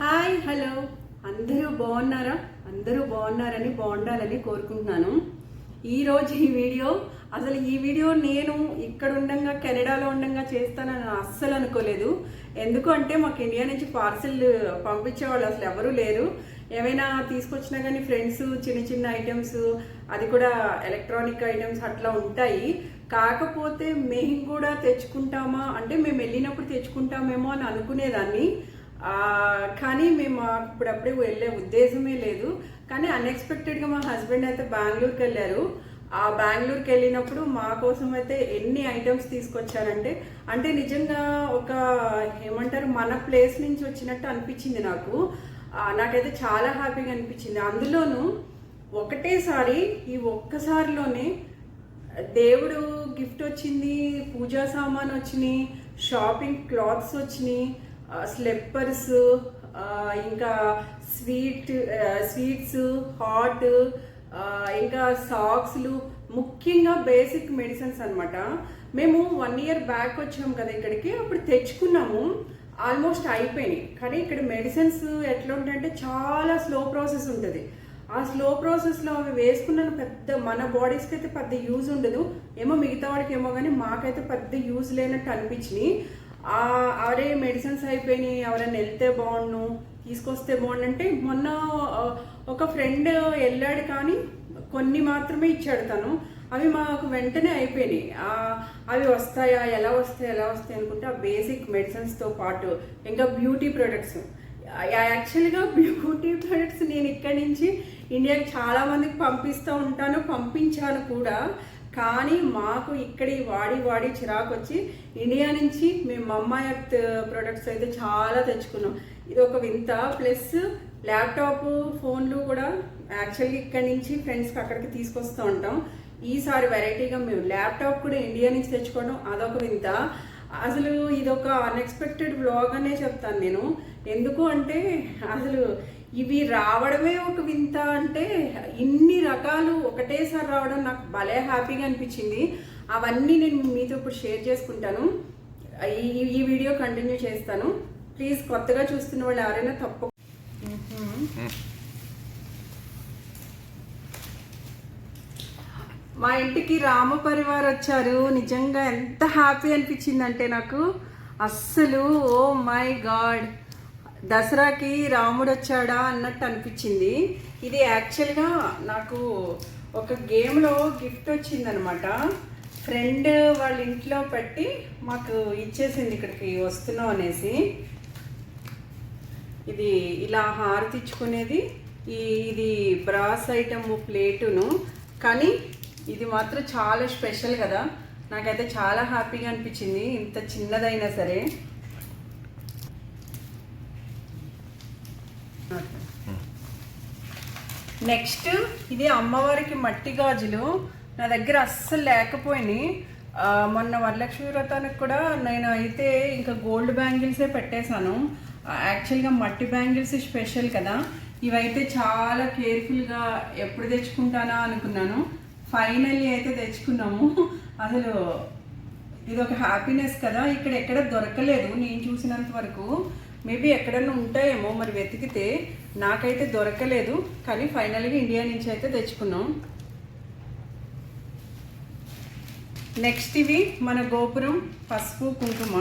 Hi hello. అందరూ బాగున్నారా? అందరూ బాగున్నారని బాగుండాలని కోరుకుంటున్నాను. ఈరోజు ఈ వీడియో అసలు ఈ వీడియో నేను ఇక్కడ ఉండంగా కెనడాలో ఉండగా చేస్తానని అస్సలు అనుకోలేదు. ఎందుకు అంటే మాకు ఇండియా నుంచి పార్సిల్ పంపించే వాళ్ళు అసలు ఎవరూ లేరు. ఏమైనా తీసుకొచ్చినా కానీ ఫ్రెండ్స్ చిన్న చిన్న ఐటమ్స్ అది కూడా ఎలక్ట్రానిక్ ఐటమ్స్ అట్లా ఉంటాయి. కాకపోతే మేము కూడా తెచ్చుకుంటామా? అంటే మేము వెళ్ళినప్పుడు తెచ్చుకుంటామేమో అని అనుకునేదాన్ని. కానీ మేము ఇప్పుడప్పుడే వెళ్ళే ఉద్దేశమే లేదు. కానీ అన్ఎక్స్పెక్టెడ్గా మా హస్బెండ్ అయితే బెంగళూరుకి వెళ్ళారు ఆ బెంగళూరుకి వెళ్ళినప్పుడు మా కోసం అయితే ఎన్ని ఐటమ్స్ తీసుకొచ్చారంటే అంటే నిజంగా ఒక ఏమంటారు మన ప్లేస్ నుంచి వచ్చినట్టు అనిపించింది నాకు. నాకైతే చాలా హ్యాపీగా అనిపించింది. అందులోనూ ఒకటేసారి ఈ ఒక్కసారిలోనే దేవుడు గిఫ్ట్ వచ్చింది పూజా సామాన్ వచ్చినాయి షాపింగ్ క్లాత్స్ వచ్చినాయి స్లిప్పర్స్ ఇంకా స్వీట్ స్వీట్స్ హాట్ ఇంకా సాక్స్లు ముఖ్యంగా బేసిక్ మెడిసిన్స్ అనమాట మేము వన్ ఇయర్ బ్యాక్ వచ్చాము కదా ఇక్కడికి అప్పుడు తెచ్చుకున్నాము. ఆల్మోస్ట్ అయిపోయినాయి. కానీ ఇక్కడ మెడిసిన్స్ ఎట్లా ఉంటాయంటే చాలా స్లో ప్రాసెస్ ఉంటుంది. ఆ స్లో ప్రాసెస్లో అవి వేసుకున్నాను పెద్ద మన బాడీస్కి అయితే పెద్ద యూజ్ ఉండదు. ఏమో మిగతా వాడికి ఏమో కానీ మాకైతే పెద్ద యూజ్ లేనట్టు అనిపించినాయి. అరే మెడిసిన్స్ అయిపోయినాయి ఎవరైనా వెళ్తే బాగుండు తీసుకొస్తే బాగుండు అంటే మొన్న ఒక ఫ్రెండ్ వెళ్ళాడు కానీ కొన్ని మాత్రమే ఇచ్చాడు తను. అవి మాకు వెంటనే అయిపోయినాయి. అవి వస్తాయా ఎలా వస్తాయి ఎలా వస్తాయి అనుకుంటే ఆ బేసిక్ మెడిసిన్స్తో పాటు ఇంకా బ్యూటీ ప్రొడక్ట్స్ యాక్చువల్గా బ్యూటీ ప్రొడక్ట్స్ నేను ఇక్కడి నుంచి ఇండియాకి చాలామందికి పంపిస్తూ ఉంటాను పంపించాను కూడా. కానీ మాకు ఇక్కడి వాడి వాడి చిరాకు వచ్చి ఇండియా నుంచి మేము మమ్మాయి ఎర్త్ ప్రొడక్ట్స్ అయితే చాలా తెచ్చుకున్నాం. ఇది ఒక వింత. ప్లస్ ల్యాప్టాప్ ఫోన్లు కూడా యాక్చువల్గా ఇక్కడి నుంచి ఫ్రెండ్స్కి అక్కడికి తీసుకొస్తూ ఉంటాం. ఈసారి వెరైటీగా మేము ల్యాప్టాప్ కూడా ఇండియా నుంచి తెచ్చుకోవడం అదొక వింత. అసలు ఇదొక అన్ఎక్స్పెక్టెడ్ వ్లాగ్ అనే చెప్తాను నేను. ఎందుకు అంటే అసలు ఇవి రావడమే ఒక వింత అంటే ఇన్ని రకాలు ఒకటేసారి రావడం నాకు భలే హ్యాపీగా అనిపించింది. అవన్నీ నేను మీతో ఇప్పుడు షేర్ చేసుకుంటాను. ఈ ఈ వీడియో కంటిన్యూ చేస్తాను. ప్లీజ్ కొత్తగా చూస్తున్న వాళ్ళు ఎవరైనా తప్పు మా ఇంటికి రామ పరివార్ వచ్చారు. నిజంగా ఎంత హ్యాపీ అనిపించిందంటే నాకు. అస్సలు ఓ మై గాడ్. దసరాకి రాముడు వచ్చాడా అన్నట్టు అనిపించింది. ఇది యాక్చువల్గా నాకు ఒక గేమ్లో గిఫ్ట్ వచ్చిందనమాట ఫ్రెండ్ వాళ్ళ ఇంట్లో పెట్టి మాకు ఇచ్చేసింది ఇక్కడికి వస్తున్నాం అనేసి. ఇది ఇలా హారతి ఇచ్చుకునేది. ఈ ఇది బ్రాస్ ఐటమ్ ప్లేటును కానీ ఇది మాత్రం చాలా స్పెషల్ కదా. నాకైతే చాలా హ్యాపీగా అనిపించింది. ఇంత చిన్నదైనా సరే. నెక్స్ట్ ఇది అమ్మవారికి మట్టి గాజులు. నా దగ్గర అస్సలు లేకపోయినాయి. మొన్న వరలక్ష్మి వ్రతానికి కూడా నేను అయితే ఇంకా గోల్డ్ బ్యాంగిల్సే పెట్టేశాను. యాక్చువల్గా మట్టి బ్యాంగిల్స్ స్పెషల్ కదా. ఇవైతే చాలా కేర్ఫుల్గా ఎప్పుడు తెచ్చుకుంటానా అనుకున్నాను. ఫైనల్లీ అయితే తెచ్చుకున్నాము. అసలు ఇది ఒక హ్యాపీనెస్ కదా. ఇక్కడ ఎక్కడ దొరకలేదు. నేను చూసినంత వరకు. మేబీ ఎక్కడన్నా ఉంటాయేమో మరి వెతికితే నాకైతే దొరకలేదు కానీ ఫైనల్గా ఇండియా నుంచి అయితే తెచ్చుకున్నాం. నెక్స్ట్ ఇవి మన గోపురం పసుపు కుంకుమ.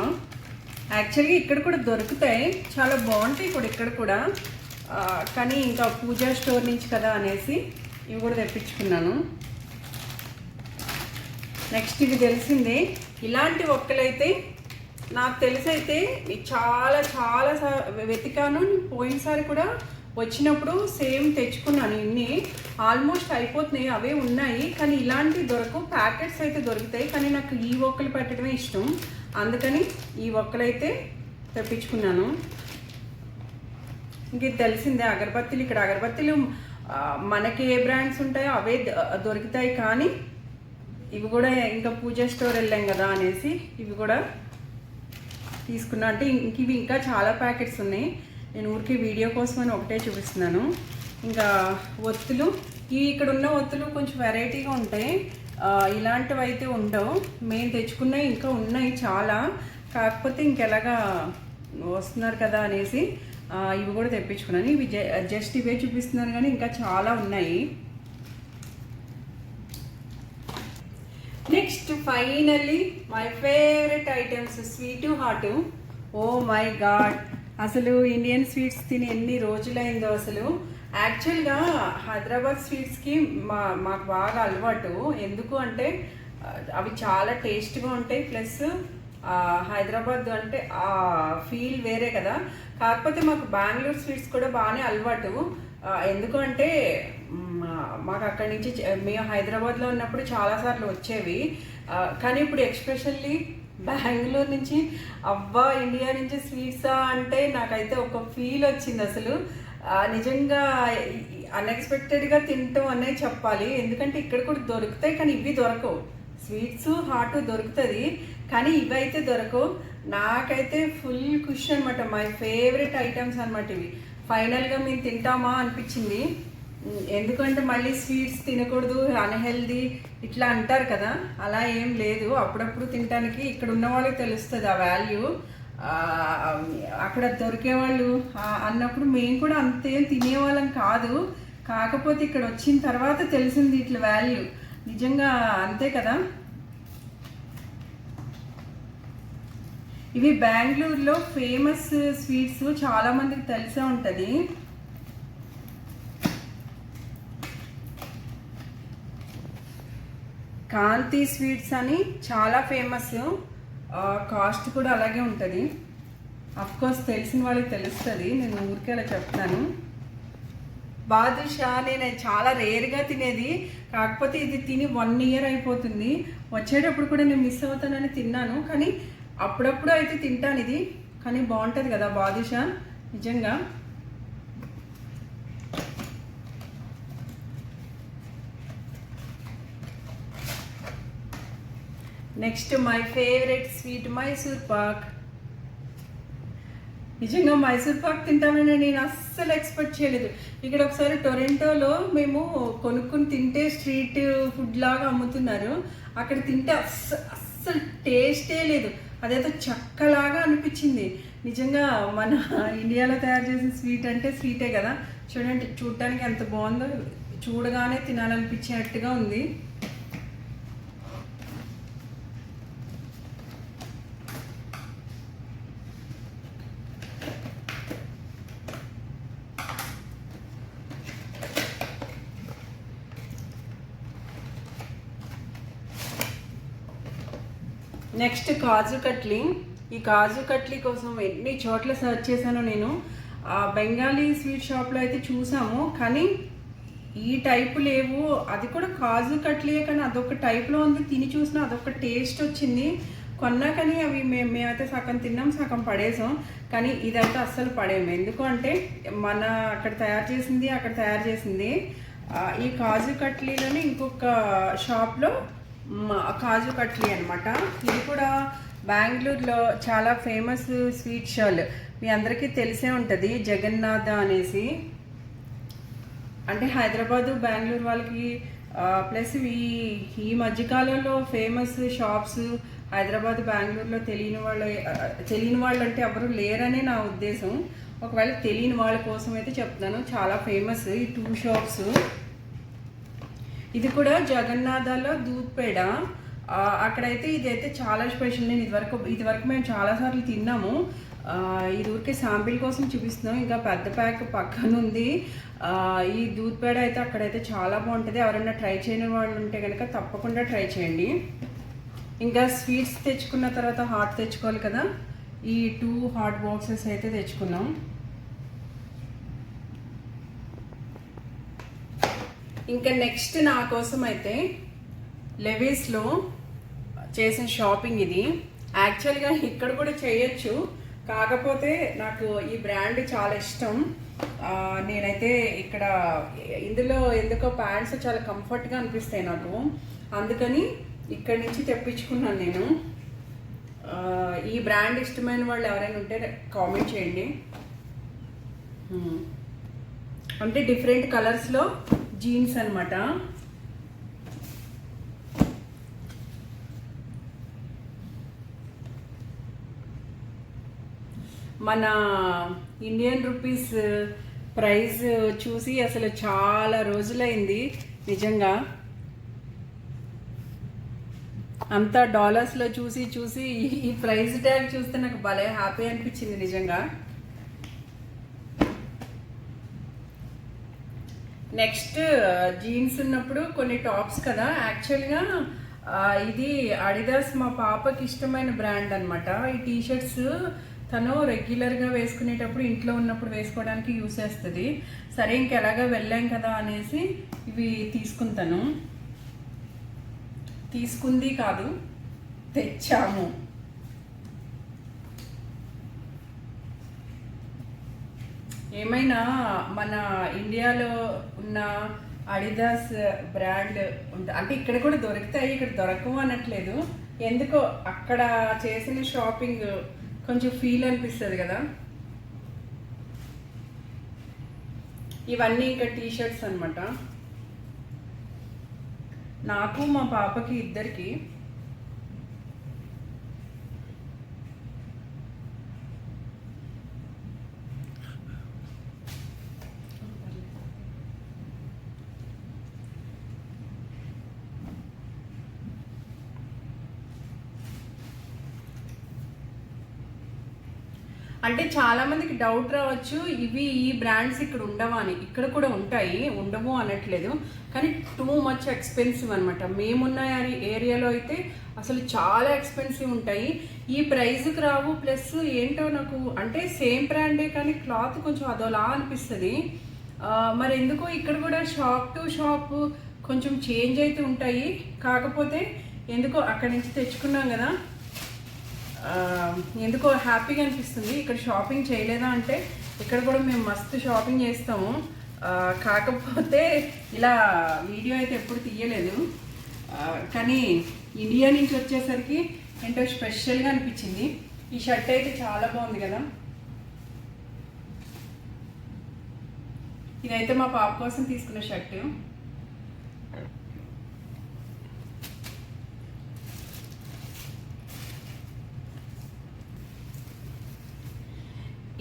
యాక్చువల్గా ఇక్కడ కూడా దొరుకుతాయి చాలా బాగుంటాయి కూడా ఇక్కడ కూడా. కానీ ఇంకా పూజా స్టోర్ నుంచి కదా అనేసి ఇవి కూడా తెప్పించుకున్నాను. నెక్స్ట్ ఇది తెలిసిందే ఇలాంటి ఒక్కలైతే నాకు తెలిసైతే చాలా చాలా వెతికాను. పోయినసారి కూడా వచ్చినప్పుడు సేమ్ తెచ్చుకున్నాను ఇన్ని. ఆల్మోస్ట్ అయిపోతున్నాయి అవే ఉన్నాయి. కానీ ఇలాంటివి దొరకవు. ప్యాకెట్స్ అయితే దొరుకుతాయి. కానీ నాకు ఈ ఒక్కలు పెట్టడమే ఇష్టం. అందుకని ఈ ఒక్కలైతే తెప్పించుకున్నాను. ఇంక తెలిసిందే అగరబత్తీలు. ఇక్కడ అగరబత్తీలు మనకి ఏ బ్రాండ్స్ ఉంటాయో అవే దొరుకుతాయి. కానీ ఇవి కూడా ఇంకా పూజ స్టోర్ వెళ్ళాం కదా అనేసి ఇవి కూడా తీసుకున్నా. అంటే ఇంక ఇవి ఇంకా చాలా ప్యాకెట్స్ ఉన్నాయి. నేను ఊరికి వీడియో కోసం అని ఒకటే చూపిస్తున్నాను. ఇంకా ఒత్తులు. ఈ ఇక్కడ ఉన్న ఒత్తులు కొంచెం వెరైటీగా ఉంటాయి. ఇలాంటివి అయితే ఉండవు. మేము తెచ్చుకున్నవి ఇంకా ఉన్నాయి చాలా. కాకపోతే ఇంకెలాగా వస్తున్నారు కదా అనేసి ఇవి కూడా తెప్పించుకున్నాను. ఇవి జస్ట్ ఇవే చూపిస్తున్నాను కానీ ఇంకా చాలా ఉన్నాయి. Next finally my favourite items sweet hot. Oh my God. అసలు ఇండియన్ స్వీట్స్ తిని ఎన్ని రోజులైందో అసలు. యాక్చువల్గా హైదరాబాద్ స్వీట్స్కి మా మాకు బాగా అలవాటు. ఎందుకు అంటే అవి చాలా టేస్ట్గా ఉంటాయి ప్లస్ హైదరాబాద్ అంటే ఆ ఫీల్ వేరే కదా. కాకపోతే మాకు బెంగళూరు స్వీట్స్ కూడా బాగానే అలవాటు. ఎందుకంటే మాకు అక్కడి నుంచి మేము హైదరాబాద్లో ఉన్నప్పుడు చాలాసార్లు వచ్చేవి. కానీ ఇప్పుడు ఎక్స్పెషల్లీ బెంగళూరు నుంచి అబ్బా ఇండియా నుంచి స్వీట్సా అంటే నాకైతే ఒక ఫీల్ వచ్చింది అసలు. నిజంగా అన్ఎక్స్పెక్టెడ్గా తింటాం అనే చెప్పాలి. ఎందుకంటే ఇక్కడ కూడా దొరుకుతాయి కానీ ఇవి దొరకవు. స్వీట్స్ హాట్ దొరుకుతుంది కానీ ఇవైతే దొరకవు. నాకైతే ఫుల్ ఖుషి అనమాట మై ఫేవరెట్ ఐటమ్స్ అనమాట ఇవి. ఫైనల్గా మేము తింటామా అనిపించింది. ఎందుకంటే మళ్ళీ స్వీట్స్ తినకూడదు అన్హెల్దీ ఇట్లా అంటారు కదా. అలా ఏం లేదు. అప్పుడప్పుడు తినడానికి ఇక్కడ ఉన్న వాళ్ళకి తెలుస్తుంది ఆ వాల్యూ అక్కడ దొరికే వాళ్ళు అన్నప్పుడు మేము కూడా అంతేం తినేవాళ్ళం కాదు. కాకపోతే ఇక్కడ వచ్చిన తర్వాత తెలిసింది ఇట్లా వాల్యూ నిజంగా అంతే కదా. ఇవి బెంగళూరులో ఫేమస్ స్వీట్స్ చాలా మందికి తెలిసే ఉంటుంది. కాంతి స్వీట్స్ అని చాలా ఫేమస్ కాస్ట్ కూడా అలాగే ఉంటుంది. కోర్స్ తెలిసిన వాళ్ళకి తెలుస్తుంది. నేను ఊరికే అలా చెప్తాను బాదుషా నేను చాలా రేర్గా తినేది. కాకపోతే ఇది తిని వన్ ఇయర్ అయిపోతుంది. వచ్చేటప్పుడు కూడా నేను మిస్ అవుతానని తిన్నాను. కానీ అప్పుడప్పుడు అయితే తింటాను ఇది కానీ బాగుంటుంది కదా బాదుషా నిజంగా. Next my favourite sweet Mysore pak నిజంగా మైసూర్ పాక్ తింటానని నేను అస్సలు ఎక్స్పెక్ట్ చేయలేదు. ఇక్కడ ఒకసారి టొరెంటోలో మేము కొనుక్కుని తింటే స్ట్రీట్ ఫుడ్ లాగా అమ్ముతున్నారు. అక్కడ తింటే అస్సలు అస్సలు టేస్టే లేదు. అదేదో చక్కలాగా అనిపించింది. నిజంగా మన ఇండియాలో తయారు చేసిన స్వీట్ అంటే స్వీటే కదా. చూడండి చూడటానికి ఎంత బాగుందో చూడగానే తినాలనిపించేట్టుగా ఉంది. నెక్స్ట్ కాజు కట్లీ. ఈ కాజు కట్లీ కోసం ఎన్ని చోట్ల సర్చ్ చేశాను నేను ఆ బెంగాలీ స్వీట్ షాప్లో అయితే చూసాము. కానీ ఈ టైపు లేవు. అది కూడా కాజు కట్లీయే కానీ అదొక టైప్లో ఉంది. తిని చూసినా అదొక టేస్ట్ వచ్చింది. కొన్నా కానీ అవి మేము మేమైతే సగం తిన్నాం సగం పడేసాం. కానీ ఇదైతే అస్సలు పడేము ఎందుకు అంటే మన అక్కడ తయారు చేసింది అక్కడ తయారు చేసింది. ఈ కాజు కట్లీలోనే ఇంకొక షాప్లో కాజు కట్లీ అనమాట ఇది కూడా బెంగళూరులో చాలా ఫేమస్ స్వీట్ షాల్. మీ అందరికీ తెలిసే ఉంటుంది జగన్నాథ అనేసి. అంటే హైదరాబాదు బెంగళూరు వాళ్ళకి ప్లస్ ఈ ఈ మధ్యకాలంలో ఫేమస్ షాప్స్ హైదరాబాద్ బెంగళూరులో తెలియని వాళ్ళ తెలియని వాళ్ళు అంటే ఎవరు లేరనే నా ఉద్దేశం. ఒకవేళ తెలియని వాళ్ళ కోసం అయితే చెప్తాను చాలా ఫేమస్ ఈ టూ షాప్స్. ఇది కూడా జగన్నాథలో దూద్పేడ ఆ, అక్కడైతే ఇదైతే చాలా స్పెషల్. నేను ఇదివరకు ఇదివరకు మేము చాలాసార్లు తిన్నాము. ఇది ఊరికే శాంపిల్ కోసం చూపిస్తున్నాం. ఇంకా పెద్ద ప్యాక్ పక్కన ఉంది. ఈ దూద్ పేడ అయితే అక్కడైతే చాలా బాగుంటుంది. ఎవరైనా ట్రై చేయని వాళ్ళు ఉంటే కనుక తప్పకుండా ట్రై చేయండి. ఇంకా స్వీట్స్ తెచ్చుకున్న తర్వాత హాట్ తెచ్చుకోవాలి కదా. ఈ టూ హాట్ బాక్సెస్ అయితే తెచ్చుకున్నాం. ఇంకా నెక్స్ట్ నా కోసం అయితే లెవీస్లో చేసిన షాపింగ్ ఇది. యాక్చువల్గా ఇక్కడ కూడా చేయొచ్చు. కాకపోతే నాకు ఈ బ్రాండ్ చాలా ఇష్టం. నేనైతే ఇక్కడ ఇందులో ఎందుకో ప్యాంట్స్ చాలా కంఫర్ట్గా అనిపిస్తాయి నాకు. అందుకని ఇక్కడి నుంచి తెప్పించుకున్నాను నేను. ఈ బ్రాండ్ ఇష్టమైన వాళ్ళు ఎవరైనా ఉంటే కామెంట్ చేయండి. అంటే డిఫరెంట్ కలర్స్లో జీన్స్ అనమాట మన ఇండియన్ రూపీస్ ప్రైస్ చూసి అసలు చాలా రోజులైంది నిజంగా. అంతా డాలర్స్లో చూసి చూసి ఈ- ఈ ప్రైస్ ట్యాగ్ చూస్తే నాకు భలే హ్యాపీ అనిపించింది నిజంగా. నెక్స్ట్ జీన్స్ ఉన్నప్పుడు కొన్ని టాప్స్ కదా. యాక్చువల్గా ఇది అడిదాస్ మా పాపకి ఇష్టమైన బ్రాండ్ అనమాట ఈ టీ షర్ట్స్ తను రెగ్యులర్గా వేసుకునేటప్పుడు ఇంట్లో ఉన్నప్పుడు వేసుకోవడానికి యూస్ చేస్తుంది. సరే ఇంకెలాగా వెళ్ళాం కదా అనేసి ఇవి తీసుకుంటాను తీసుకుంది కాదు తెచ్చాము. ఏమైనా మన ఇండియాలో ఉన్న అడిదాస్ బ్రాండ్ ఉంటుంది అంటే ఇక్కడ కూడా దొరుకుతాయి ఇక్కడ దొరకవు అనట్లేదు. ఎందుకో అక్కడ చేసిన షాపింగ్ కొంచెం ఫీల్ అనిపిస్తుంది కదా. ఇవన్నీ ఇంకా టీ షర్ట్స్ అనమాట నాకు మా పాపకి ఇద్దరికి అంటే చాలా మందికి డౌట్ రావచ్చు ఇవి ఈ బ్రాండ్స్ ఇక్కడ ఉండవా అని. ఇక్కడ కూడా ఉంటాయి ఉండవు అనట్లేదు. కానీ టూ మచ్ ఎక్స్పెన్సివ్ అనమాట మేమున్న ఏరియాలో అయితే అసలు చాలా ఎక్స్పెన్సివ్ ఉంటాయి. ఈ ప్రైస్కి రావు ప్లస్ ఏంటో నాకు అంటే సేమ్ బ్రాండే కానీ క్లాత్ కొంచెం అదోలా అనిపిస్తుంది. మరి ఎందుకో ఇక్కడ కూడా షాప్ టు షాప్ కొంచెం చేంజ్ అయితే ఉంటాయి. కాకపోతే ఎందుకో అక్కడి నుంచి తెచ్చుకున్నాం కదా. ఎందుకో హ్యాపీగా అనిపిస్తుంది. ఇక్కడ షాపింగ్ చేయలేదా అంటే ఇక్కడ కూడా మేము మస్తు షాపింగ్ చేస్తాము. కాకపోతే ఇలా వీడియో అయితే ఎప్పుడు తీయలేదు. కానీ ఇండియా నుంచి వచ్చేసరికి ఏంటో స్పెషల్గా అనిపించింది. ఈ షర్ట్ అయితే చాలా బాగుంది కదా. ఇదైతే మా పాప కోసం తీసుకున్న షర్టు.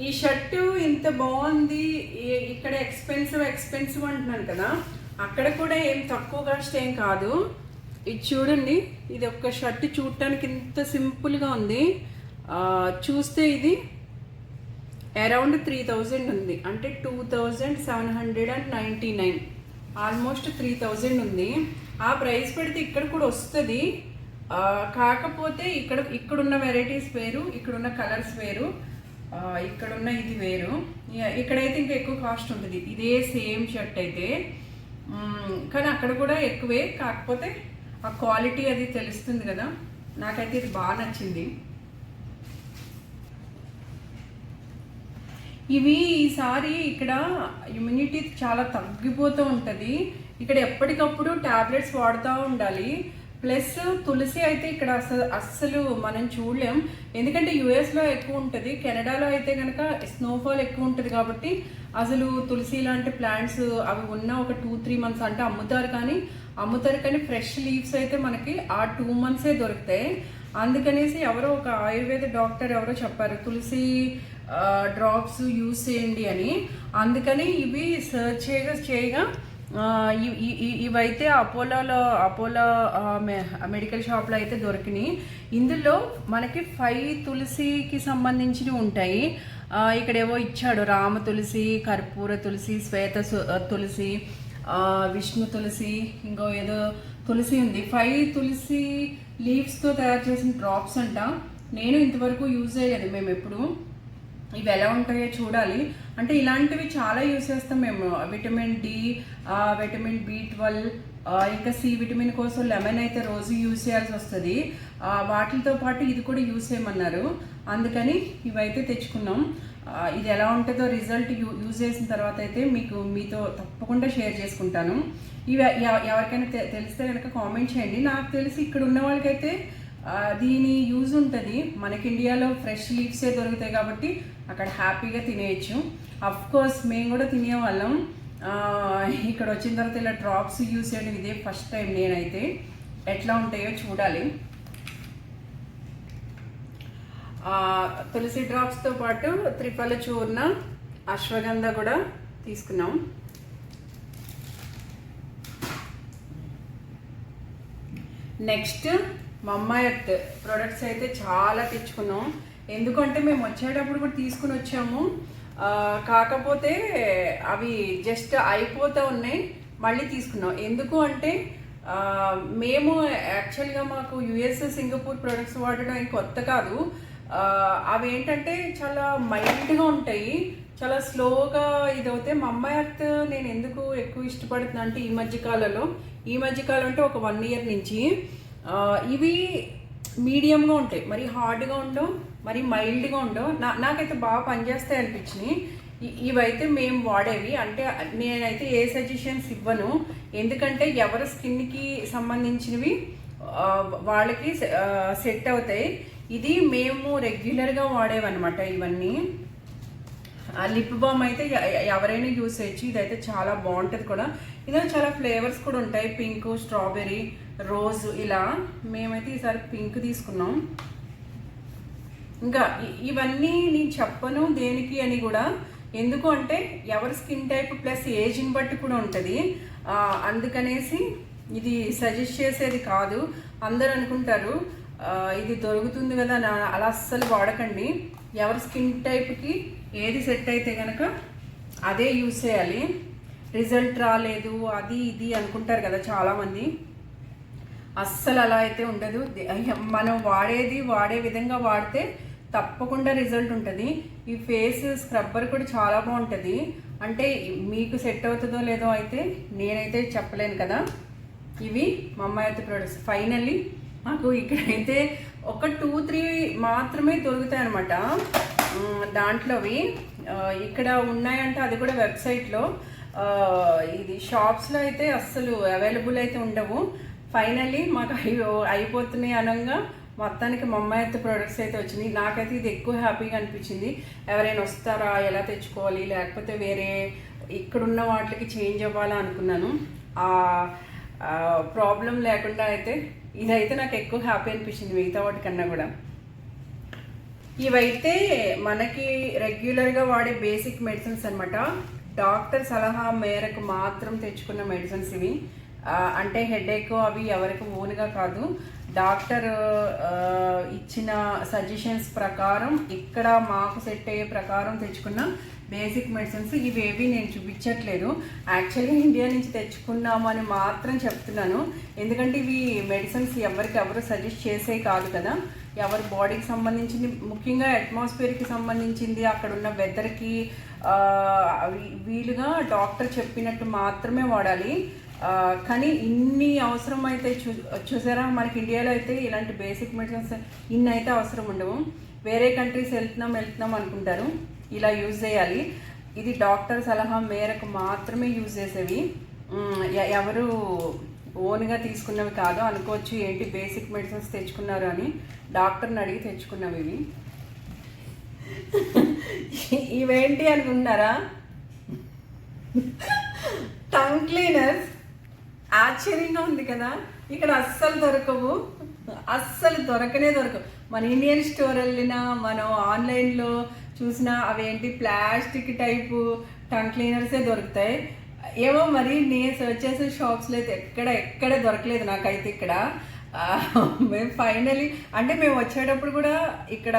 ఈ షర్టు ఇంత బాగుంది ఇక్కడ ఎక్స్పెన్సివ్ ఎక్స్పెన్సివ్ అంటున్నాను కదా అక్కడ కూడా ఏం తక్కువ కాస్ట్ ఏం కాదు. ఇది చూడండి ఇది ఒక షర్ట్ చూడటానికి ఇంత సింపుల్గా ఉంది. చూస్తే ఇది అరౌండ్ త్రీ థౌజండ్ ఉంది. అంటే two thousand seven hundred and ninety nine almost three thousand ఉంది. ఆ ప్రైస్ పెడితే ఇక్కడ కూడా వస్తుంది. కాకపోతే ఇక్కడ ఇక్కడున్న వెరైటీస్ వేరు ఇక్కడున్న కలర్స్ వేరు. ఇక్కడున్న ఇది వేరు. ఇక్కడైతే ఇంకా ఎక్కువ కాస్ట్ ఉంటుంది. ఇదే సేమ్ షర్ట్ అయితే. కానీ అక్కడ కూడా ఎక్కువే. కాకపోతే ఆ క్వాలిటీ అది తెలుస్తుంది కదా. నాకైతే ఇది బాగా నచ్చింది. ఇవి ఈసారి ఇక్కడ ఇమ్యూనిటీ చాలా తగ్గిపోతూ ఉంటుంది. ఇక్కడ ఎప్పటికప్పుడు టాబ్లెట్స్ వాడుతూ ఉండాలి. ప్లస్ తులసి అయితే ఇక్కడ అసలు అస్సలు మనం చూడలేం. ఎందుకంటే యుఎస్లో ఎక్కువ ఉంటుంది. కెనడాలో అయితే కనుక స్నోఫాల్ ఎక్కువ ఉంటుంది కాబట్టి అసలు తులసి లాంటి ప్లాంట్స్ అవి ఉన్న ఒక టూ త్రీ మంత్స్ అంటే అమ్ముతారు కానీ అమ్ముతారు కానీ ఫ్రెష్ లీవ్స్ అయితే మనకి ఆ టూ మంత్సే దొరుకుతాయి. అందుకనేసి ఎవరో ఒక ఆయుర్వేద డాక్టర్ ఎవరో చెప్పారు తులసి డ్రాప్స్ యూస్ చేయండి అని. అందుకని ఇవి సర్చ్ చేయగా చేయగా ఇవైతే అపోలోలో అపోలో మెడికల్ షాప్లో అయితే దొరికినాయి. ఇందులో మనకి ఫైవ్ తులసికి సంబంధించినవి ఉంటాయి. ఇక్కడ ఏవో ఇచ్చాడు రామ తులసి కర్పూర తులసి శ్వేత సు- తులసి విష్ణు తులసి ఇంకో ఏదో తులసి ఉంది. ఫైవ్ తులసి లీవ్స్తో తయారు చేసిన డ్రాప్స్ అంట. నేను ఇంతవరకు యూజ్ చేయలేదు. మేము ఎప్పుడు. ఇవి ఎలా ఉంటాయో చూడాలి. అంటే ఇలాంటివి చాలా యూస్ చేస్తాం మేము. Vitamin D vitamin B twelve ఇంకా సి విటమిన్ కోసం లెమన్ అయితే రోజు యూజ్ చేయాల్సి వస్తుంది. వాటితో పాటు ఇది కూడా యూజ్ చేయమన్నారు. అందుకని ఇవైతే తెచ్చుకున్నాం. ఇది ఎలా ఉంటుందో రిజల్ట్ యూ యూజ్ చేసిన తర్వాత అయితే మీకు మీతో తప్పకుండా షేర్ చేసుకుంటాను. ఇవి ఎవరికైనా తె- తెలిస్తే కనుక కామెంట్ చేయండి. నాకు తెలిసి ఇక్కడ ఉన్న వాళ్ళకైతే దీని యూజ్ ఉంటుంది. మనకి ఇండియాలో ఫ్రెష్ లీవ్సే దొరుకుతాయి కాబట్టి అక్కడ హ్యాపీగా తినేయచ్చు. కోర్స్ మేము కూడా తినేవాళ్ళం. ఇక్కడ వచ్చిన తర్వాత ఇలా డ్రాప్స్ యూజ్ చేయడం ఇదే ఫస్ట్ టైం నేనైతే. ఎట్లా ఉంటాయో చూడాలి. తులసి డ్రాప్స్తో పాటు త్రిఫల చూర్ణ అశ్వగంధ కూడా తీసుకున్నాం. నెక్స్ట్ మమ్మాయత్ ప్రొడక్ట్స్ అయితే చాలా తెచ్చుకున్నాం. ఎందుకంటే మేము వచ్చేటప్పుడు కూడా తీసుకుని వచ్చాము. కాకపోతే అవి జస్ట్ అయిపోతూ ఉన్నాయి మళ్ళీ తీసుకున్నాం ఎందుకు అంటే మేము యాక్చువల్గా మాకు యుఎస్ సింగపూర్ ప్రొడక్ట్స్ వాడడం కొత్త కాదు. అవి ఏంటంటే చాలా మైల్డ్గా ఉంటాయి చాలా స్లోగా ఇది అవుతాయి మా అమ్మాయి అత్త నేను ఎందుకు ఎక్కువ ఇష్టపడుతున్నా అంటే ఈ మధ్యకాలంలో ఈ మధ్యకాలం అంటే ఒక వన్ ఇయర్ నుంచి ఇవి మీడియంగా ఉంటాయి. మరి హార్డ్గా ఉండవు మరి మైల్డ్గా ఉండవు. నా నాకైతే బాగా పనిచేస్తాయి అనిపించినాయి. ఇవైతే మేము వాడేవి. అంటే నేనైతే ఏ సజెషన్స్ ఇవ్వను. ఎందుకంటే ఎవరి స్కిన్కి సంబంధించినవి వాళ్ళకి సెట్ అవుతాయి. ఇది మేము రెగ్యులర్గా వాడేవన్నమాట ఇవన్నీ. ఆ లిప్ బామ్ అయితే ఎవరైనా యూస్ చేయొచ్చు. ఇదైతే చాలా బాగుంటుంది కూడా. ఇందులో చాలా ఫ్లేవర్స్ కూడా ఉంటాయి. పింక్ స్ట్రాబెర్రీ రోజ్ ఇలా. మేమైతే ఈసారి పింక్ తీసుకున్నాం. ఇంకా ఇవన్నీ నేను చెప్పను దేనికి అని కూడా. ఎందుకు అంటే ఎవరి స్కిన్ టైప్ ప్లస్ ఏజ్ని బట్టి కూడా ఉంటుంది. అందుకనేసి ఇది సజెస్ట్ చేసేది కాదు. అందరు అనుకుంటారు ఇది దొరుకుతుంది కదా నా అలా అస్సలు వాడకండి. ఎవరి స్కిన్ టైప్కి ఏది సెట్ అయితే కనుక అదే యూస్ చేయాలి. రిజల్ట్ రాలేదు అది ఇది అనుకుంటారు కదా చాలామంది. అస్సలు అలా అయితే ఉండదు. మనం వాడేది వాడే విధంగా వాడితే తప్పకుండా రిజల్ట్ ఉంటుంది. ఈ ఫేస్ స్క్రబ్బర్ కూడా చాలా బాగుంటుంది. అంటే మీకు సెట్ అవుతుందో లేదో అయితే నేనైతే చెప్పలేను కదా. ఇవి మా అమ్మాయి అయితే ప్రొడక్ట్స్ ఫైనల్లీ మాకు ఇక్కడైతే ఒక టూ త్రీ మాత్రమే దొరుకుతాయి అనమాట దాంట్లోవి ఇక్కడ ఉన్నాయంటే అది కూడా వెబ్సైట్లో ఇది షాప్స్లో అయితే అస్సలు అవైలబుల్ అయితే ఉండవు. ఫైనల్లీ మాకు అయ్యో అయిపోతున్నాయి అనగా మొత్తానికి మా అమ్మాయి అయితే ప్రొడక్ట్స్ అయితే వచ్చినాయి నాకైతే ఇది ఎక్కువ హ్యాపీగా అనిపించింది. ఎవరైనా వస్తారా? ఎలా తెచ్చుకోవాలి? లేకపోతే వేరే ఇక్కడున్న వాటికి చేంజ్ అవ్వాలా అనుకున్నాను. ఆ ప్రాబ్లం లేకుండా అయితే ఇదైతే నాకు ఎక్కువ హ్యాపీ అనిపించింది మిగతా వాటికన్నా కూడా. ఇవైతే మనకి రెగ్యులర్గా వాడే బేసిక్ మెడిసిన్స్ అనమాట డాక్టర్ సలహా మేరకు మాత్రం తెచ్చుకున్న మెడిసిన్స్ ఇవి. అంటే హెడేక్ అవి ఎవరికి ఓన్గా కాదు. డాక్టర్ ఇచ్చిన సజెషన్స్ ప్రకారం ఇక్కడ మాకు సెట్ అయ్యే ప్రకారం తెచ్చుకున్న బేసిక్ మెడిసిన్స్ ఇవేవి నేను చూపించట్లేదు. యాక్చువల్లీ ఇండియా నుంచి తెచ్చుకున్నామని మాత్రం చెప్తున్నాను. ఎందుకంటే ఇవి మెడిసిన్స్ ఎవరికి ఎవరు సజెస్ట్ చేసే కాదు కదా. ఎవరి బాడీకి సంబంధించింది ముఖ్యంగా అట్మాస్ఫియర్కి సంబంధించింది అక్కడ ఉన్న వెదర్కి వీలుగా డాక్టర్ చెప్పినట్టు మాత్రమే వాడాలి. కానీ ఇన్ని అవసరం అయితే చూ చూసారా? మనకి ఇండియాలో అయితే ఇలాంటి బేసిక్ మెడిసిన్స్ ఇన్ని అయితే అవసరం ఉండవు. వేరే కంట్రీస్ వెళ్తున్నాం వెళ్తున్నాం అనుకుంటారు. ఇలా యూజ్ చేయాలి. ఇది డాక్టర్ సలహా మేరకు మాత్రమే యూజ్ చేసేవి. ఎవరు ఓన్గా తీసుకున్నవి కాదు అనుకోవచ్చు ఏంటి బేసిక్ మెడిసిన్స్ తెచ్చుకున్నారు అని డాక్టర్ని అడిగి తెచ్చుకున్నవి ఇవి. ఇవేంటి అనుకుంటున్నారా? టంగ్ క్లీనర్స్ ఆశ్చర్యంగా ఉంది కదా. ఇక్కడ అస్సలు దొరకవు. అస్సలు దొరకనే దొరకవు. మన ఇండియన్ స్టోర్ వెళ్ళినా మనం ఆన్లైన్లో చూసినా అవేంటి ప్లాస్టిక్ టైపు టంగ్ క్లీనర్సే దొరుకుతాయి. ఏమో మరి నేను సర్చ్ చేసిన షాప్స్లో అయితే ఎక్కడ ఎక్కడ దొరకలేదు నాకైతే ఇక్కడ. మేము ఫైనలీ అంటే మేము వచ్చేటప్పుడు కూడా ఇక్కడ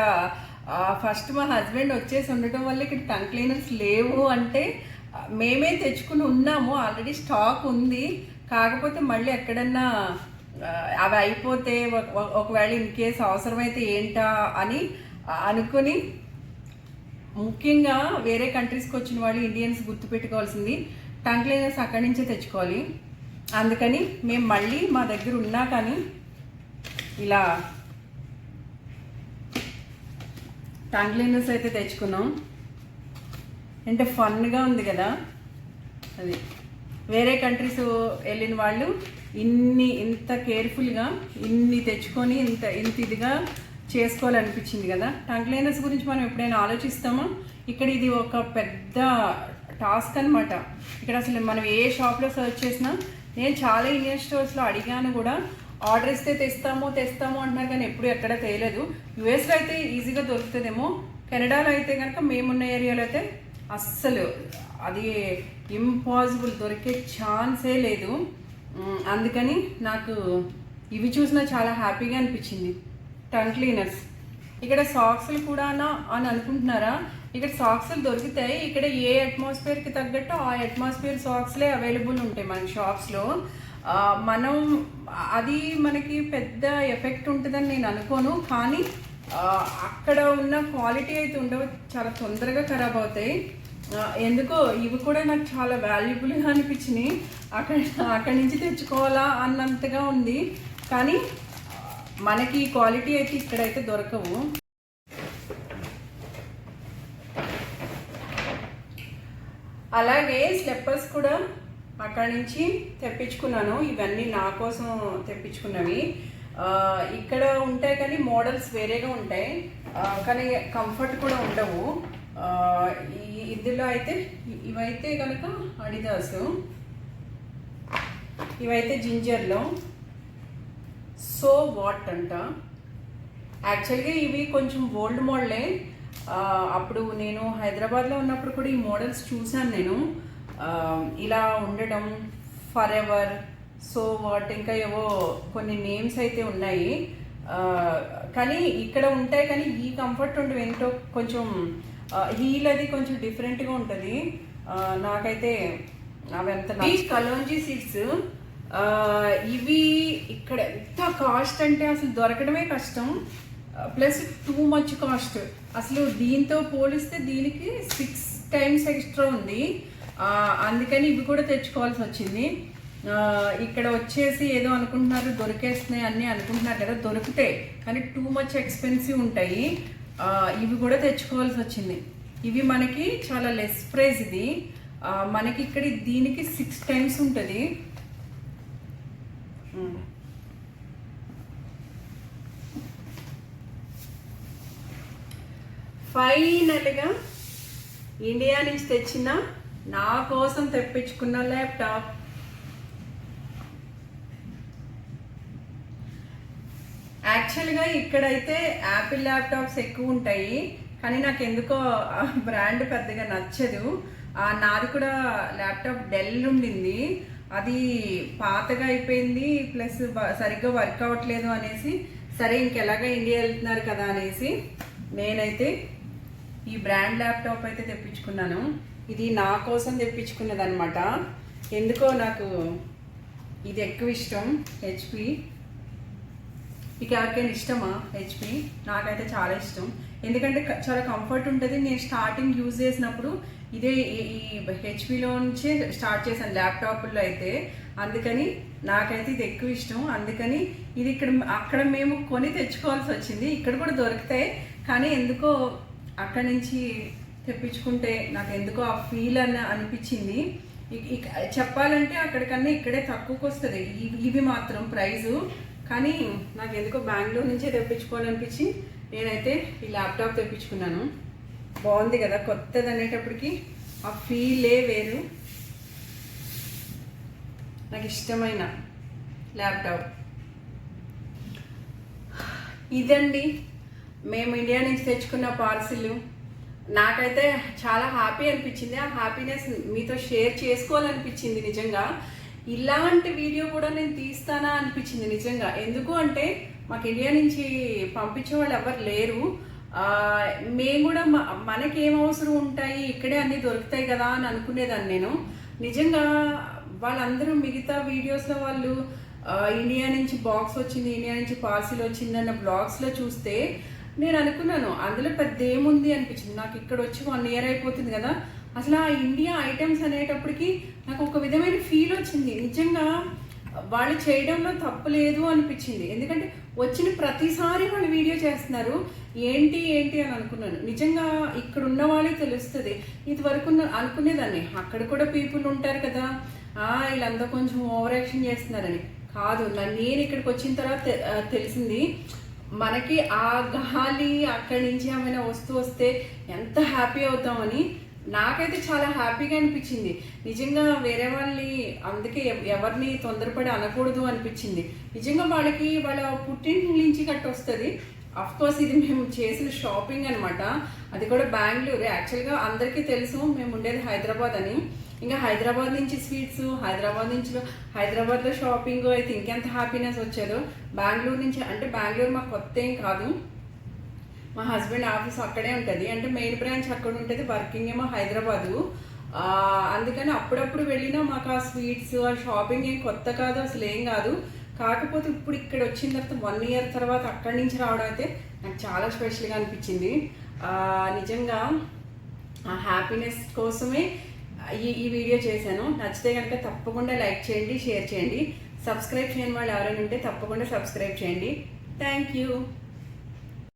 ఫస్ట్ మా హస్బెండ్ వచ్చేసి ఉండటం వల్ల ఇక్కడ టంగ్ క్లీనర్స్ లేవు అంటే మేమే తెచ్చుకుని ఉన్నాము. ఆల్రెడీ స్టాక్ ఉంది. కాకపోతే మళ్ళీ ఎక్కడన్నా అవి అయిపోతే ఒకవేళ ఇన్ కేస్ అవసరమైతే ఏంటా అని అనుకుని ముఖ్యంగా వేరే కంట్రీస్కి వచ్చిన వాళ్ళు ఇండియన్స్ గుర్తుపెట్టుకోవాల్సింది టంగ్ క్లీనర్స్ అక్కడి నుంచే తెచ్చుకోవాలి. అందుకని మేము మళ్ళీ మా దగ్గర ఉన్నా కానీ ఇలా టంగ్ క్లీనర్స్ అయితే తెచ్చుకున్నాం. అంటే ఫన్గా ఉంది కదా అది. వేరే కంట్రీస్ వెళ్ళిన వాళ్ళు ఇన్ని ఇంత కేర్ఫుల్గా ఇన్ని తెచ్చుకొని ఇంత ఇంత ఇదిగా చేసుకోవాలనిపించింది కదా. టంగ్ క్లీనర్స్ గురించి మనం ఎప్పుడైనా ఆలోచిస్తామా? ఇక్కడ ఇది ఒక పెద్ద టాస్క్ అన్నమాట. ఇక్కడ అసలు మనం ఏ షాప్లో సర్చ్ చేసినా నేను చాలా ఇండియన్ స్టోర్స్లో అడిగాను కూడా ఆర్డర్ ఇస్తే తెస్తాము తెస్తాము అంటున్నారు కానీ ఎప్పుడు ఎక్కడ తేయలేదు యుఎస్లో అయితే ఈజీగా దొరుకుతుందేమో కెనడాలో అయితే కనుక మేమున్న ఏరియాలో అయితే అస్సలు అది ఇంపాసిబుల్ దొరికే ఛాన్సే లేదు. అందుకని నాకు ఇవి చూసినా చాలా హ్యాపీగా అనిపించింది. టంగ్ క్లీనర్స్ ఇక్కడ సాక్స్లు కూడానా అని అనుకుంటున్నారా? ఇక్కడ సాక్స్లు దొరుకుతాయి ఇక్కడ ఏ అట్మాస్ఫియర్కి తగ్గట్టు ఆ అట్మాస్ఫియర్ సాక్స్లే అవైలబుల్ ఉంటాయి మన షాప్స్లో. మనం అది మనకి పెద్ద ఎఫెక్ట్ ఉంటుందని నేను అనుకోను. కానీ అక్కడ ఉన్న క్వాలిటీ అయితే ఉండవు చాలా తొందరగా ఖరాబ్ అవుతాయి. ఎందుకో ఇవి కూడా నాకు చాలా వాల్యుబుల్గా అనిపించినాయి. అక్కడ అక్కడి నుంచి తెచ్చుకోవాలా అన్నంతగా ఉంది. కానీ మనకి క్వాలిటీ అయితే ఇక్కడైతే దొరకవు. అలాగే స్లిప్పర్స్ కూడా అక్కడి నుంచి తెప్పించుకున్నాను. ఇవన్నీ నా కోసం తెప్పించుకున్నవి. ఇక్కడ ఉంటాయి కానీ మోడల్స్ వేరేగా ఉంటాయి. కానీ కంఫర్ట్ కూడా ఉండవు. ఇందులో అయితే ఇవైతే కనుక అడిదాస్. ఇవైతే జింజర్లో. సో వాట్ అంట? యాక్చువల్గా ఇవి కొంచెం ఓల్డ్ మోడలే. అప్పుడు నేను హైదరాబాద్లో ఉన్నప్పుడు కూడా ఈ మోడల్స్ చూశాను నేను. ఇలా ఉండడం ఫర్ ఎవర్ సో వాట్ ఇంకా ఏవో కొన్ని నేమ్స్ అయితే ఉన్నాయి. కానీ ఇక్కడ ఉంటాయి కానీ ఈ కంఫర్ట్ ఉండవు ఏంటో కొంచెం హీల్ అది కొంచెం డిఫరెంట్గా ఉంటుంది. నాకైతే అవి ఎంత కలోంజీ సీట్స్ ఇవి ఇక్కడ ఎంత కాస్ట్ అంటే అసలు దొరకడమే కష్టం. ప్లస్ టూ మచ్ కాస్ట్ అసలు దీంతో పోలిస్తే దీనికి సిక్స్ టైమ్స్ ఎక్స్ట్రా ఉంది. అందుకని ఇవి కూడా తెచ్చుకోవాల్సి వచ్చింది. ఇక్కడ వచ్చేసి ఏదో అనుకుంటున్నారు దొరికేస్తున్నాయి అన్నీ అనుకుంటున్నారు కదా దొరుకుతాయి కానీ టూ మచ్ ఎక్స్పెన్సివ్ ఉంటాయి. ఇవి కూడా తెచ్చుకోవాల్సి వచ్చింది. ఇవి మనకి చాలా లెస్ ప్రైజ్ ఇది. మనకి ఇక్కడ దీనికి సిక్స్ టైమ్స్ ఉంటుంది. ఫైనల్గా ఇండియా నుంచి తెచ్చిన నా కోసం తెప్పించుకున్న ల్యాప్టాప్ యాక్చువల్గా ఇక్కడైతే యాపిల్ ల్యాప్టాప్స్ ఎక్కువ ఉంటాయి కానీ నాకు ఎందుకో బ్రాండ్ పెద్దగా నచ్చదు. ఆ నాది కూడా ల్యాప్టాప్ డెల్ ఉండింది. అది పాతగా అయిపోయింది ప్లస్ సరిగ్గా వర్క్ అవ్వట్లేదు అనేసి సరే ఇంకెలాగా ఇండియా వెళ్తున్నారు కదా అనేసి నేనైతే ఈ బ్రాండ్ ల్యాప్టాప్ అయితే తెప్పించుకున్నాను. ఇది నా కోసం తెప్పించుకున్నది అనమాట ఎందుకో నాకు ఇది ఎక్కువ ఇష్టం హెచ్పి మీకు ఎవరికైనా ఇష్టమా హెచ్పి నాకైతే చాలా ఇష్టం. ఎందుకంటే చాలా కంఫర్ట్ ఉంటుంది. నేను స్టార్టింగ్ యూజ్ చేసినప్పుడు ఇదే ఈ- హెచ్పిలో నుంచే స్టార్ట్ చేశాను ల్యాప్టాప్లో అయితే. అందుకని నాకైతే ఇది ఎక్కువ ఇష్టం. అందుకని ఇది ఇక్కడ అక్కడ మేము కొని తెచ్చుకోవాల్సి వచ్చింది. ఇక్కడ కూడా దొరుకుతాయి. కానీ ఎందుకో అక్కడి నుంచి తెప్పించుకుంటే నాకు ఎందుకో ఆ ఫీల్ అని అనిపించింది. చెప్పాలంటే అక్కడికన్నా ఇక్కడే తక్కువకి వస్తుంది ఇవి మాత్రం ప్రైజు. కానీ నాకు ఎందుకో బెంగళూరు నుంచే తెప్పించుకోవాలనిపించి నేనైతే ఈ ల్యాప్టాప్ తెప్పించుకున్నాను. బాగుంది కదా కొత్తది అనేటప్పటికి ఆ ఫీలే వేరు. నాకు ఇష్టమైన ల్యాప్టాప్. ఇదండి మేము ఇండియా నుంచి తెచ్చుకున్న పార్సిల్. నాకైతే చాలా హ్యాపీ అనిపించింది. ఆ హ్యాపీనెస్ మీతో షేర్ చేసుకోవాలనిపించింది నిజంగా. ఇలాంటి వీడియో కూడా నేను తీస్తానా అనిపించింది నిజంగా. ఎందుకు అంటే మాకు ఇండియా నుంచి పంపించే వాళ్ళు ఎవరు లేరు. మేము కూడా మనకి ఏం అవసరం ఉంటాయి ఇక్కడే అన్నీ దొరుకుతాయి కదా అని అనుకునేదాన్ని నేను. నిజంగా వాళ్ళందరూ మిగతా వీడియోస్లో వాళ్ళు ఇండియా నుంచి బాక్స్ వచ్చింది ఇండియా నుంచి పార్సిల్ వచ్చింది అన్న బ్లాగ్స్లో చూస్తే నేను అనుకున్నాను అందులో పెద్ద ఏముంది అనిపించింది. నాకు ఇక్కడ వచ్చి వన్ ఇయర్ అయిపోతుంది కదా. అసలు ఆ ఇండియా ఐటమ్స్ అనేటప్పటికి నాకు ఒక విధమైన ఫీల్ వచ్చింది. నిజంగా వాళ్ళు చేయడంలో తప్పు లేదు అనిపించింది. ఎందుకంటే వచ్చిన ప్రతిసారి వాళ్ళు వీడియో చేస్తున్నారు. ఏంటి ఏంటి అని అనుకున్నాను. నిజంగా ఇక్కడ ఉన్న వాళ్ళే తెలుస్తుంది. ఇదివరకు అనుకునేదాన్ని. అక్కడ కూడా పీపుల్ ఉంటారు కదా. ఆ, వీళ్ళంతా కొంచెం ఓవర్ యాక్షన్ చేస్తున్నారని. కాదు నా- నేను ఇక్కడికి వచ్చిన తర్వాత తె- తెలిసింది మనకి ఆ గాలి అక్కడి నుంచి ఏమైనా వస్తూ వస్తే ఎంత హ్యాపీ అవుతామని నాకైతే చాలా హ్యాపీగా అనిపించింది. నిజంగా వేరే వాళ్ళని అందుకే ఎవరిని తొందరపడి అనకూడదు అనిపించింది. నిజంగా వాళ్ళకి వాళ్ళ పుట్టింటి నుంచి గట్ట వస్తుంది. అఫ్ కోర్స్ ఇది మేము చేసిన షాపింగ్ అనమాట అది కూడా బెంగళూరు. యాక్చువల్గా అందరికీ తెలుసు మేము ఉండేది హైదరాబాద్ అని. ఇంకా హైదరాబాద్ నుంచి స్వీట్స్ హైదరాబాద్ నుంచి హైదరాబాద్లో షాపింగ్ అయితే ఇంకెంత హ్యాపీనెస్ వచ్చేదో బెంగళూరు నుంచి అంటే బెంగళూరు మాకు కొత్త ఏం కాదు. మా హస్బెండ్ ఆఫీస్ అక్కడే ఉంటుంది. అంటే మెయిన్ బ్రాంచ్ అక్కడ ఉంటుంది. వర్కింగ్ ఏమో హైదరాబాదు. అందుకని అప్పుడప్పుడు వెళ్ళినా మాకు ఆ స్వీట్స్ ఆ షాపింగ్ ఏం కొత్త కాదు అసలు ఏం కాదు. కాకపోతే ఇప్పుడు ఇక్కడ వచ్చిన తర్వాత వన్ ఇయర్ తర్వాత అక్కడి నుంచి రావడం అయితే నాకు చాలా స్పెషల్గా అనిపించింది. నిజంగా ఆ హ్యాపీనెస్ కోసమే ఈ ఈ వీడియో చేశాను. నచ్చితే కనుక తప్పకుండా లైక్ చేయండి షేర్ చేయండి. సబ్స్క్రైబ్ చేయని వాళ్ళు ఎవరైనా ఉంటే తప్పకుండా సబ్స్క్రైబ్ చేయండి. Thank you.